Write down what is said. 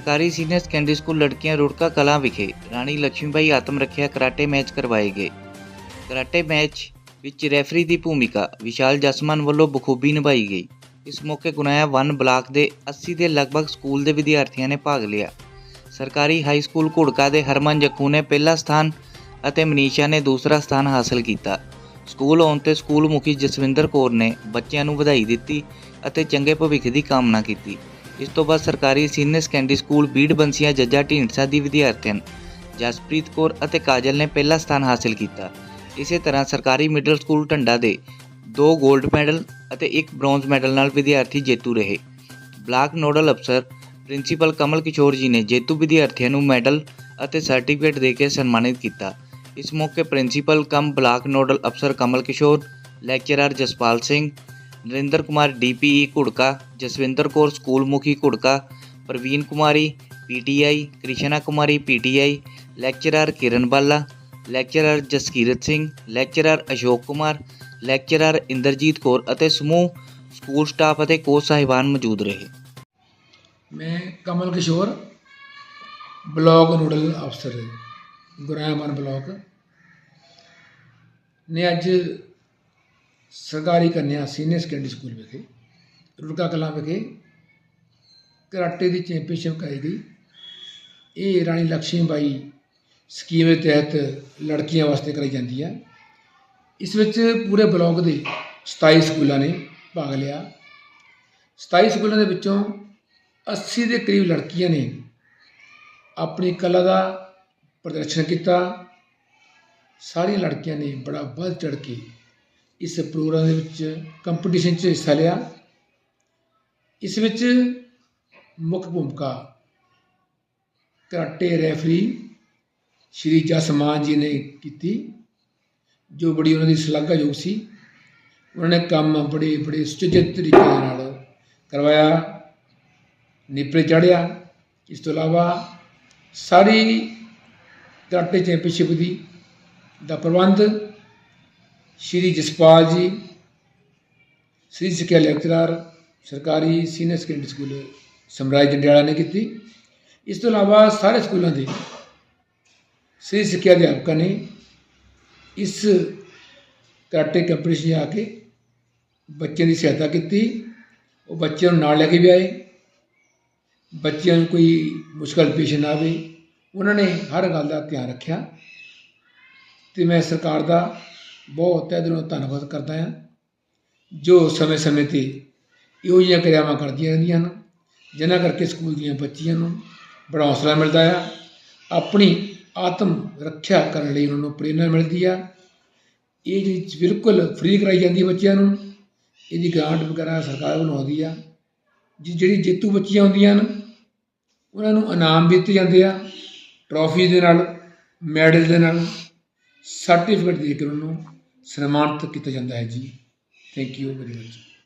ਸਰਕਾਰੀ senior secondary school ਲੜਕੀਆਂ ਰੁੜਕਾ ਕਲਾਂ ਵਿਖੇ ਰਾਣੀ ਲక్ష్ਮੀਬਾਈ ਆਤਮ ਰੱਖਿਆ ਕਰਾਟੇ ਮੈਚ ਕਰਵਾਏ ਗਏ। ਕਰਾਟੇ ਮੈਚ ਵਿੱਚ ਰੈਫਰੀ ਦੀ ਭੂਮਿਕਾ ਵਿਸ਼ਾਲ ਜਸਮਨ ਵੱਲੋਂ ਬਖੂਬੀ ਨਿਭਾਈ ਗਈ। ਇਸ ਮੌਕੇ ਗੁਨਾਇਆ 1 ਬਲਾਕ ਦੇ 80 ਦੇ ਲਗਭਗ ਸਕੂਲ ਦੇ ਵਿਦਿਆਰਥੀਆਂ ਨੇ ਭਾਗ ਲਿਆ। ਸਰਕਾਰੀ ਹਾਈ ਸਕੂਲ ਘੁੜਕਾ ਦੇ ਹਰਮਨ ਜੱਖੂ ਨੇ ਪਹਿਲਾ ਸਥਾਨ ਅਤੇ ਮਨੀਸ਼ਾ ਨੇ ਦੂਸਰਾ ਸਥਾਨ ਹਾਸਲ ਕੀਤਾ। ਸਕੂਲ ਆਉਣ ਤੇ ਸਕੂਲ ਮੁਖੀ ਜਸਵਿੰਦਰ ਕੌਰ ਨੇ ਬੱਚਿਆਂ ਨੂੰ ਵਧਾਈ ਦਿੱਤੀ ਅਤੇ ਚੰਗੇ ਭਵਿੱਖ ਦੀ ਕਾਮਨਾ ਕੀਤੀ। ਇਸ ਤੋਂ ਬਾਅਦ ਸਰਕਾਰੀ senior secondary school Bir Bansian Jajja Dhindsa ਦੀ ਵਿਦਿਆਰਥਣ ਜਸਪ੍ਰੀਤ ਕੌਰ ਅਤੇ ਕਾਜਲ ਨੇ ਪਹਿਲਾ ਸਥਾਨ ਹਾਸਲ ਕੀਤਾ। ਇਸੇ ਤਰ੍ਹਾਂ ਸਰਕਾਰੀ ਮਿਡਲ ਸਕੂਲ ਢੰਡਾ ਦੇ ਦੋ 골ਡ ਮੈਡਲ ਅਤੇ ਇੱਕ ਬ੍ਰੌਂਜ਼ ਮੈਡਲ ਨਾਲ ਵਿਦਿਆਰਥੀ ਜੇਤੂ ਰਹੇ। ਬਲਾਕ ਨੋਡਲ ਅਫਸਰ ਪ੍ਰਿੰਸੀਪਲ ਕਮਲ ਕਿਸ਼ੋਰ ਜੀ ਨੇ ਜੇਤੂ ਵਿਦਿਆਰਥੀਆਂ ਨੂੰ ਮੈਡਲ ਅਤੇ ਸਰਟੀਫਿਕੇਟ ਦੇ ਕੇ ਸਨਮਾਨਿਤ ਕੀਤਾ। ਇਸ ਮੌਕੇ ਪ੍ਰਿੰਸੀਪਲ ਕਮ ਬਲਾਕ ਨੋਡਲ ਅਫਸਰ ਕਮਲ ਕਿਸ਼ੋਰ, ਲੈਕਚਰਰ ਜਸਪਾਲ ਸਿੰਘ ਨਰਿੰਦਰ ਕੁਮਾਰ ਡੀਪੀਈ ਘੁੜਕਾ, ਜਸਵਿੰਦਰ ਕੌਰ ਸਕੂਲ ਮੁਖੀ ਘੁੜਕਾ, Parveen Kumari PTI, Krishna Kumari PTI, lecturer Kiran Bala, lecturer Jaskirat Singh, lecturer Ashok Kumar, lecturer Inderjit Kaur ਅਤੇ ਸਮੂਹ ਸਕੂਲ ਸਟਾਫ ਅਤੇ ਕੋਚ ਸਾਹਿਬਾਨ ਮੌਜੂਦ ਰਹੇ। ਮੈਂ ਕਮਲ ਕਿਸ਼ੋਰ, ਬਲਾਕ ਨੋਡਲ ਅਫਸਰ ਗੁਰਾਮਨ ਬਲਾਕ। ਨੇ ਅੱਜ ਸਰਕਾਰੀ ਕੰਨਿਆ ਸੀਨੀਅਰ ਸੈਕੰਡਰੀ ਸਕੂਲ ਵਿਖੇ, ਰੁੜਕਾ ਕਲਾਂ ਵਿਖੇ ਕਰਾਟੇ ਦੀ ਚੈਂਪੀਅਨਸ਼ਿਪ ਕਰਾਈ ਗਈ। ਇਹ ਰਾਣੀ ਲక్ష్ਮੀਬਾਈ ਸਕੀਮ ਦੇ ਤਹਿਤ ਲੜਕੀਆਂ ਵਾਸਤੇ ਕਰਾਈ ਜਾਂਦੀ ਹੈ। ਇਸ ਵਿੱਚ ਪੂਰੇ ਬਲਾਕ ਦੇ 27 ਸਕੂਲਾਂ ਨੇ ਭਾਗ ਲਿਆ। 27 ਸਕੂਲਾਂ ਦੇ ਵਿੱਚੋਂ 80 ਦੇ ਕਰੀਬ ਲੜਕੀਆਂ ਨੇ ਆਪਣੀ ਕਲਾ ਦਾ ਪ੍ਰਦਰਸ਼ਨ ਕੀਤਾ। ਸਾਰੀਆਂ ਲੜਕੀਆਂ ਨੇ ਬੜਾ ਵੱਧ ਚੜ ਕੇ ਇਸ ਪ੍ਰੋਗਰਾਮ ਦੇ ਵਿੱਚ ਕੰਪੀਟੀਸ਼ਨ 'ਚ ਹਿੱਸਾ ਲਿਆ। ਇਸ ਵਿੱਚ ਮੁੱਖ ਭੂਮਿਕਾ ਕਰਾਟੇ ਰੈਫਰੀ ਸ਼੍ਰੀ ਜਸਮਾਨ ਜੀ ਨੇ ਕੀਤੀ, ਜੋ ਬੜੀ ਉਹਨਾਂ ਦੀ ਸ਼ਲਾਘਾਯੋਗ ਸੀ। ਉਹਨਾਂ ਨੇ ਕੰਮ ਬੜੇ ਬੜੇ ਸੁਚੱਜੇ ਤਰੀਕੇ ਨਾਲ ਕਰਵਾਇਆ, ਨਿਪਰੇ ਚੜ੍ਹਿਆ। ਇਸ ਤੋਂ ਇਲਾਵਾ ਸਾਰੀ ਕਰਾਟੇ ਚੈਂਪੀਅਨਸ਼ਿਪ ਦੀ ਦਾ ਪ੍ਰਬੰਧ ਸ਼੍ਰੀ ਜਸਪਾਲ ਜੀ, ਸ੍ਰੀ ਸਿੱਖਿਆ ਲੈਕਚਰਰ, ਸਰਕਾਰੀ ਸੀਨੀਅਰ ਸੈਕੰਡਰੀ ਸਕੂਲ ਸਮਰਾਜ ਜੰਡਿਆਲਾ ਨੇ ਕੀਤੀ। ਇਸ ਤੋਂ ਇਲਾਵਾ ਸਾਰੇ ਸਕੂਲਾਂ ਦੇ ਸ੍ਰੀ ਸਿੱਖਿਆ ਅਧਿਆਪਕਾਂ ਨੇ ਇਸ ਕਰਾਟੇ ਕੰਪੀਟੀਸ਼ਨ 'ਚ ਆ ਕੇ ਬੱਚਿਆਂ ਦੀ ਸਹਾਇਤਾ ਕੀਤੀ। ਉਹ ਬੱਚਿਆਂ ਨੂੰ ਨਾਲ ਲੈ ਕੇ ਵੀ ਆਏ। ਬੱਚਿਆਂ ਨੂੰ ਕੋਈ ਮੁਸ਼ਕਲ ਪੇਸ਼ ਨਾ ਆਵੇ। ਉਹਨਾਂ ਨੇ ਹਰ ਗੱਲ ਦਾ ਧਿਆਨ ਰੱਖਿਆ। ਤੇ ਮੈਂ ਸਰਕਾਰ ਦਾ ਬਹੁਤ ਤਹਿ ਦਿਲੋਂ ਧੰਨਵਾਦ ਕਰਦਾ ਹਾਂ। ਜੋ ਸਮੇਂ-ਸਮੇਂ ਤੇ ਇਹੋ ਜਿਹੀਆਂ ਕਿਰਿਆਵਾਂ ਕਰਦੀਆਂ ਰਹਿੰਦੀਆਂ ਹਨ, ਜਿਨ੍ਹਾਂ ਕਰਕੇ ਸਕੂਲ ਦੀਆਂ ਬੱਚੀਆਂ ਨੂੰ ਬੜਾ ਹੌਸਲਾ ਮਿਲਦਾ ਆ। ਆਪਣੀ ਆਤਮ ਰੱਖਿਆ ਕਰਨ ਲਈ ਉਹਨਾਂ ਨੂੰ ਪ੍ਰੇਰਨਾ ਮਿਲਦੀ ਆ। ਇਹ ਜਿਹੜੀ ਬਿਲਕੁਲ ਫ੍ਰੀ ਕਰਾਈ ਜਾਂਦੀ ਹੈ ਬੱਚਿਆਂ ਨੂੰ, ਇਹਦੀ ਗ੍ਰਾਂਟ ਵਗੈਰਾ ਸਰਕਾਰ ਬਣਾਉਂਦੀ ਆ। ਜਿ- ਜਿਹੜੀ ਜੇਤੂ ਬੱਚੀਆਂ ਹੁੰਦੀਆਂ ਹਨ, ਉਹਨਾਂ ਨੂੰ ਇਨਾਮ ਵੀ ਦਿੱਤੇ ਜਾਂਦੇ ਆ ਟਰੋਫੀ ਦੇ ਨਾਲ ਮੈਡਲ ਦੇ ਨਾਲ ਸਰਟੀਫਿਕੇਟ ਦੇ ਕੇ ਉਹਨਾਂ ਨੂੰ ਸਨਮਾਨਿਤ ਕੀਤਾ ਜਾਂਦਾ ਹੈ ਜੀ। Thank you very much